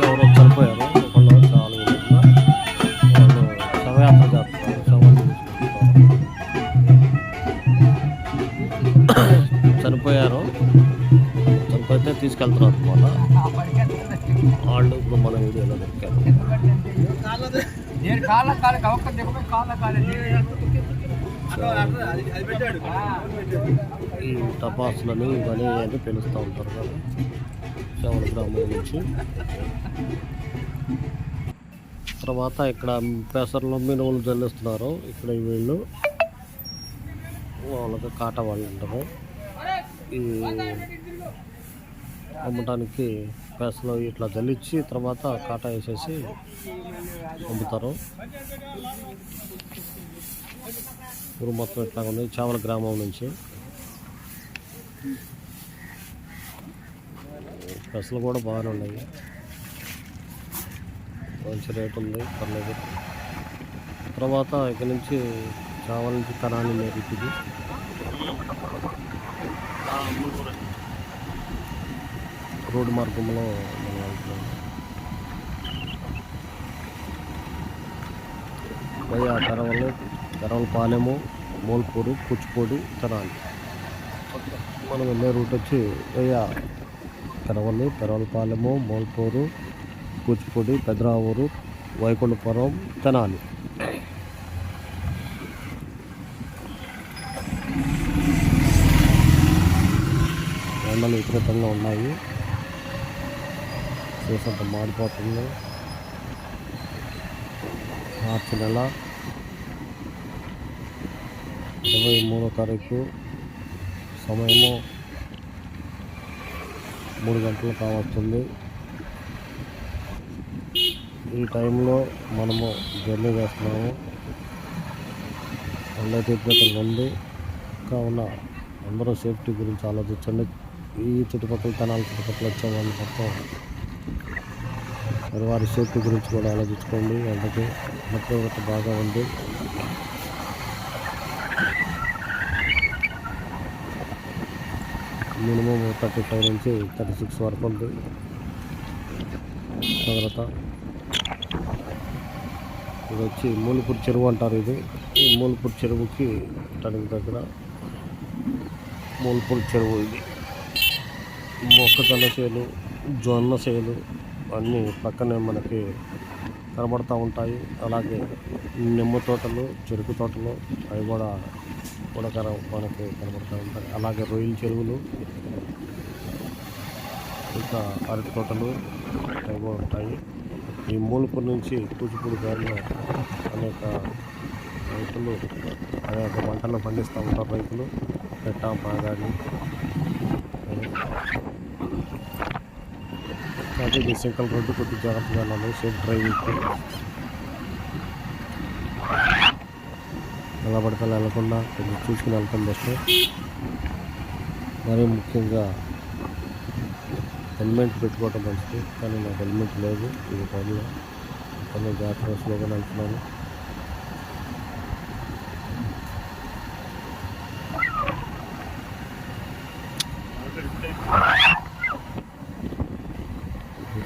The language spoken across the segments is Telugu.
ఎవరో చనిపోయారు. చనిపోయారు చనిపోతే తీసుకెళ్తున్నారు అనమాట వాళ్ళు ఇప్పుడు మన వీడియోలో దొరికారు. ఈ టపాసులని ఇవన్నీ అని పిలుస్తూ ఉంటారు కదా. గ్రామం నుంచి. తర్వాత ఇక్కడ పెసర్లో మినుములు జల్లిస్తున్నారు. ఇక్కడ వీళ్ళు వాళ్ళకి కాట వాళ్ళు ఉంటారు ఈ అమ్మటానికి పెసలు ఇట్లా జల్లించి తర్వాత కాట వేసేసి అమ్ముతారు. ఊరు మొత్తం ఇట్లా ఉంది. చావల గ్రామం నుంచి. బస్సులు కూడా బాగానే ఉన్నాయి. మంచి రేట్ ఉంది. పర్లేదు. తర్వాత ఇక్కడ నుంచి చావల నుంచి కణాన్ని నేర్పిది రోడ్డు మార్గంలో మనం వెళ్తున్నాం. ఆ తెరవలు పెరవలపాలెము మోల్పూరు కూచిపూడి తెనాలి. మనం వెళ్ళే రూట్ వచ్చి పోయా తెరవల్లి తెరవలపాలెము మోల్పూరు కూచిపూడి పెదరావూరు వైకుంఠపురం తెనాలి. ఎండలు విపరీతంగా ఉన్నాయి. చూసంత మాడిపోతుంది. మార్చి నెల ఇరవై మూడో తారీఖు సమయము మూడు గంటలు కావస్తుంది ఈ టైంలో మనము జర్నీ చేస్తున్నాము. ఎండ తీవ్రతంగా ఉంది. కావున అందరూ సేఫ్టీ గురించి ఆలోచించండి. ఈ చుట్టుపక్కల తనాల చుట్టుపక్కల వచ్చే వాళ్ళు మొత్తం మరి వారి సేఫ్టీ గురించి కూడా ఆలోచించుకోండి. అందుకే మొత్తం బాగా ఉంది. మినిమం థర్టీ ఫైవ్ నుంచి థర్టీ సిక్స్ వరకు ఉంది. ఉష్ణోగ్రత ఇది వచ్చి మూలిపూర్ చెరువు అంటారు ఇది. ఈ మూలిపూర్ చెరువుకి టనికి దగ్గర మూలిపూర్ చెరువు ఇది. మొక్కజొన్న చేలు జొన్న చేలు అన్నీ పక్కనే మనకి కనబడుతూ ఉంటాయి. అలాగే నిమ్మ తోటలు చెరుకు తోటలు అవి కూడా కూడా కన మనకి కనబడుతూ ఉంటాయి. అలాగే రొయ్యల చెరువులు ఇంకా అరటి తోటలు అవి ఉంటాయి. ఈ మూలపూర్ నుంచి కూచిపూడి దారిలో అనేక రైతులు అనేక పంటలు పండిస్తూ ఉంటారు రైతులు. పెట్టా మాగాడి కాబట్టి ఇది సింకల్ రోడ్డు కొద్దిగా జాగ్రత్తగా ఉన్నాను సేఫ్ డ్రైవింగ్ ఎలా పడితే వెళ్ళకుండా కొంచెం చూసుకుని వెళ్తాం బెస్ట్. మరీ ముఖ్యంగా హెల్మెట్ పెట్టుకోవటం మంచిది కానీ నాకు హెల్మెట్ లేదు ఈ టైంలో. కొన్ని జాగ్రత్తగా స్లోగా వెళ్తున్నాను.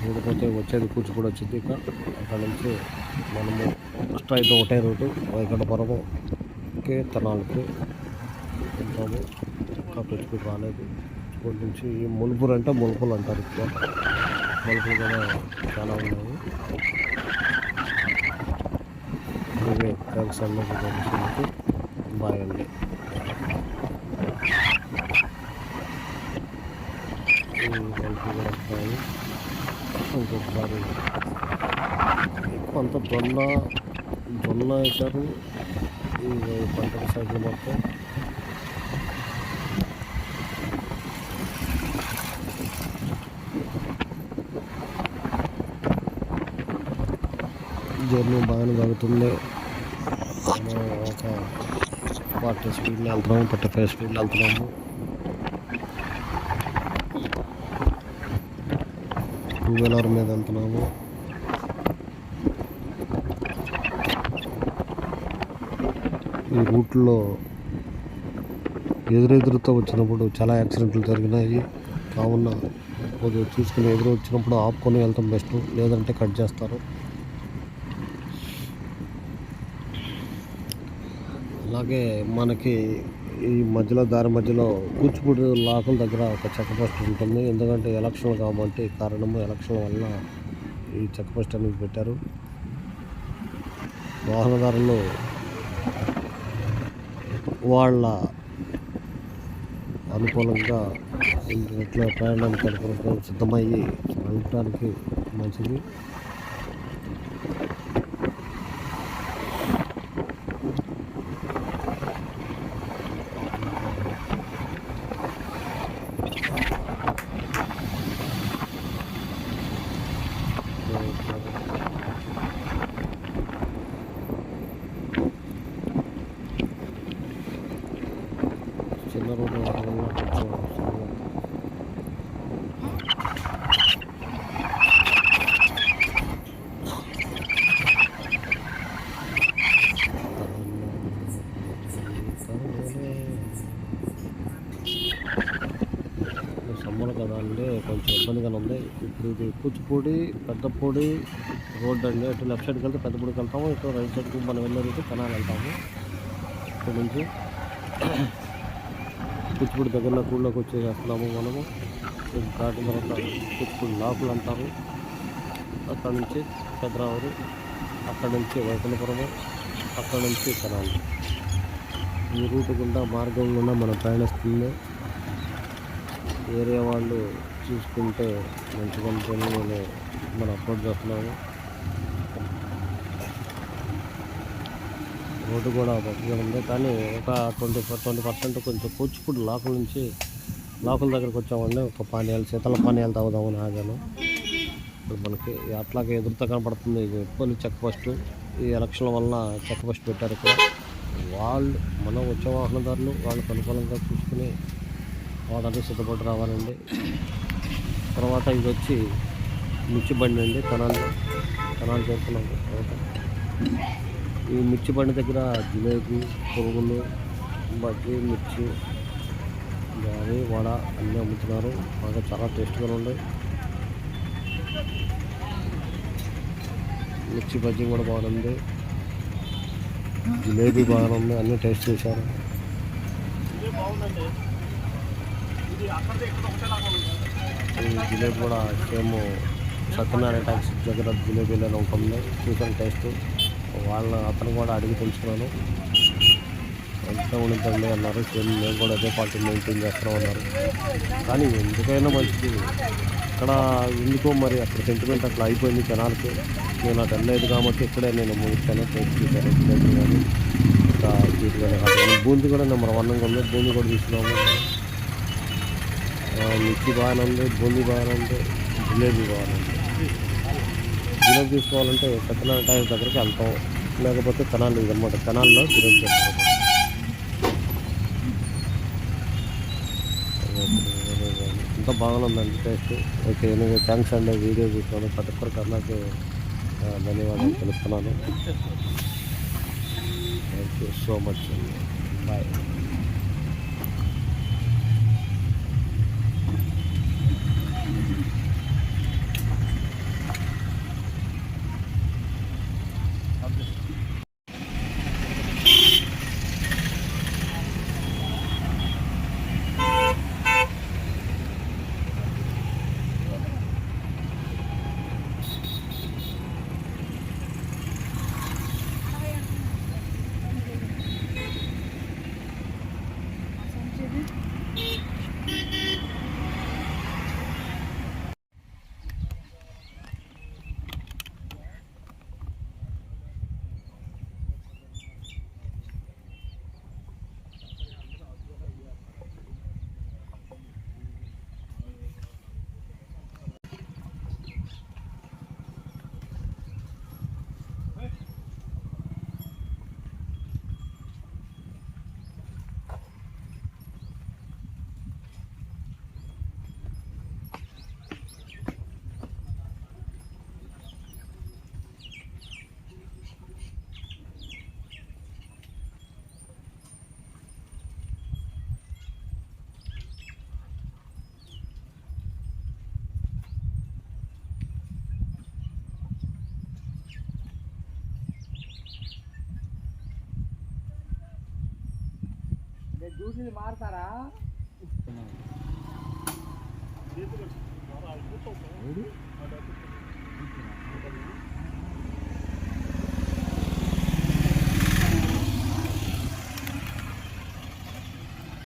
చూడకపోతే వచ్చేది కూచిపూడి వచ్చింది ఇక. అక్కడ నుంచి మనము ఫస్ట్ అయితే ఒకటే రూటు ఒకే తనాలకు వెళ్తాము ఇంకా కూచిపూడి రాలేదు. ఇప్పటి నుంచి ఈ అంటే ములుపులు అంటారు ఎక్కువ. ములుపులు కూడా చాలా ఉన్నాయి. ఇవే థ్యాంక్స్ అందరికీ బాయ్ అండి వస్తాయి ఇంకొకసారి ఎక్కువ అంత జొన్న జొన్న వేశారు. ఈ పంటల సైకిల్ మొత్తం. జర్నీ బాగానే జరుగుతుంది. మనం ఒక ఫార్టీ స్పీడ్లో వెళ్తున్నాము థర్టీ ఫైవ్ స్పీడ్లో వెళ్తున్నాము. టూ వీలర్ మీద వెళ్తున్నాము. ఈ రూట్లో ఎదురెదురుతో వచ్చినప్పుడు చాలా యాక్సిడెంట్లు జరిగినాయి. కావున కొద్దిగా చూసుకుని ఎదురు వచ్చినప్పుడు ఆపుకొని వెళ్తాం బెస్ట్. లేదంటే కట్ చేస్తారు. అలాగే మనకి ఈ మధ్యలో దారి మధ్యలో కూచిపూడి లాకుల దగ్గర ఒక చెక్ పోస్ట్ ఉంటుంది. ఎందుకంటే ఎలక్షన్లు కాబట్టి కారణము. ఎలక్షన్ వల్ల ఈ చెక్ పోస్ట్ అనేది పెట్టారు. వాహనదారులు వాళ్ళ అనుకూలంగా ఇట్లా ప్రయాణానికి అనుకూలంగా సిద్ధమయ్యి వెళ్ళడానికి మంచిది. చిన్న రోడ్డు వల్ల కొంచెం సమ్మర్ కదా అండి కొంచెం ఇబ్బందిగానే ఉంది ఇప్పుడు ఇది కూచిపూడి పెద్దపూడి రోడ్ అండి. అటు లెఫ్ట్ సైడ్కి వెళ్తే పెద్దపూడికి వెళ్తాము ఇటు రైట్ సైడ్కి మనం వెళ్ళే రూట్ కనాలి వెళ్తాము. ఇక్కడ నుంచి కూచిపూడి దగ్గరలో కూడలోకి వచ్చేస్తున్నాము మనము. ఇది దాటిన తర్వాత కూచిపూడి లాకులు అంటారు. అక్కడ నుంచి పెద్రావూరు అక్కడ నుంచి వైకుంఠపురము అక్కడ నుంచి కనాలి ఈ రూట్ గుండా మార్గం గుండా మనం ప్రయాణిస్తుంది. ఏరియా వాళ్ళు చూసుకుంటే మంచిగా ఉంటుంది నేను మనం అప్లోడ్ చేస్తున్నాము. రోడ్డు కూడా మంచిగా ఉంది. కానీ ఒక ట్వంటీ ట్వంటీ పర్సెంట్ కొంచెం కూచిపూడి లోకల్ నుంచి లోకల్ దగ్గరకు వచ్చామండి. ఒక పానీయాలు శీతల పానీయాలు తాగుదామని ఆగాను. ఇప్పుడు మనకి అట్లాగే ఎదురుతో కనపడుతుంది. ఇది పోలీస్ చెక్ పోస్ట్. ఈ ఎలక్షన్ వల్ల చెక్ పోస్ట్ పెట్టారు ఇక్కడ. వాళ్ళు మనం వచ్చే వాహనదారులు వాళ్ళకి అనుకూలంగా చూసుకుని వాడడానికి సిద్ధపడి రావాలండి. తర్వాత ఇది వచ్చి మిర్చి బండి అండి. తనాలు తనాలు చేరుకున్నాం తర్వాత ఈ మిర్చి బండి దగ్గర జిలేబీ పురుగులు బజ్జీ మిర్చి గారి వడ అన్నీ అమ్ముతున్నారు. బాగా చాలా టేస్ట్గా ఉన్నాయి. మిర్చి బజ్జీ కూడా బాగుంది జిలేబీ బాగుంది అన్నీ టేస్ట్ చేశారు. ఈ జిలేబీ కూడా సేమ్ సత్యనారాయణ ట్యాక్సీ దగ్గర జిలేబీలో ఉంటుంది చూసాను టేస్ట్. వాళ్ళ అతను కూడా అడిగి తెలుసుకున్నాను. ఎంత ఉంటుందండి అన్నారు. సేమ్ మేము కూడా అదే పార్టీ మెయింటైన్ చేస్తాం అన్నారు. కానీ ఎందుకైనా మంచిది. అక్కడ ఎందుకో మరి అక్కడ సెంటిమెంట్ అట్లా అయిపోయింది జనాలకి. నేను అటు వెళ్ళలేదు కాబట్టి ఇక్కడే నేను ముగిస్తాను. టేస్ట్ చేశాను కానీ ఇంకా సీట్ కానీ బూంది బూందీ కూడా నెంబర్ వన్ ఉంది. బూందీ కూడా తీసుకున్నాము. మిర్చి బాగానే ఉంది. బూందీ బాగానే ఉంది. జిలేబీ బాగానే ఉంది. జిలేబీ తీసుకోవాలంటే సత్యనారాయణ టైం దగ్గరికి వెళ్తాం. లేకపోతే కనాల్ ఇదన్నమాట. కనాల్లో జిలేబీ చేస్తాం. అంతా బాగానే ఉందండి టేస్ట్. ఓకే నేను థ్యాంక్స్ అండి. వీడియో చూసాను ప్రతి ఒక్కరికి అందరికీ ధన్యవాదాలు తెలుపుతున్నాను. Thank you so much bye డ్యూటీలు మారుతారా? కూర్చోండి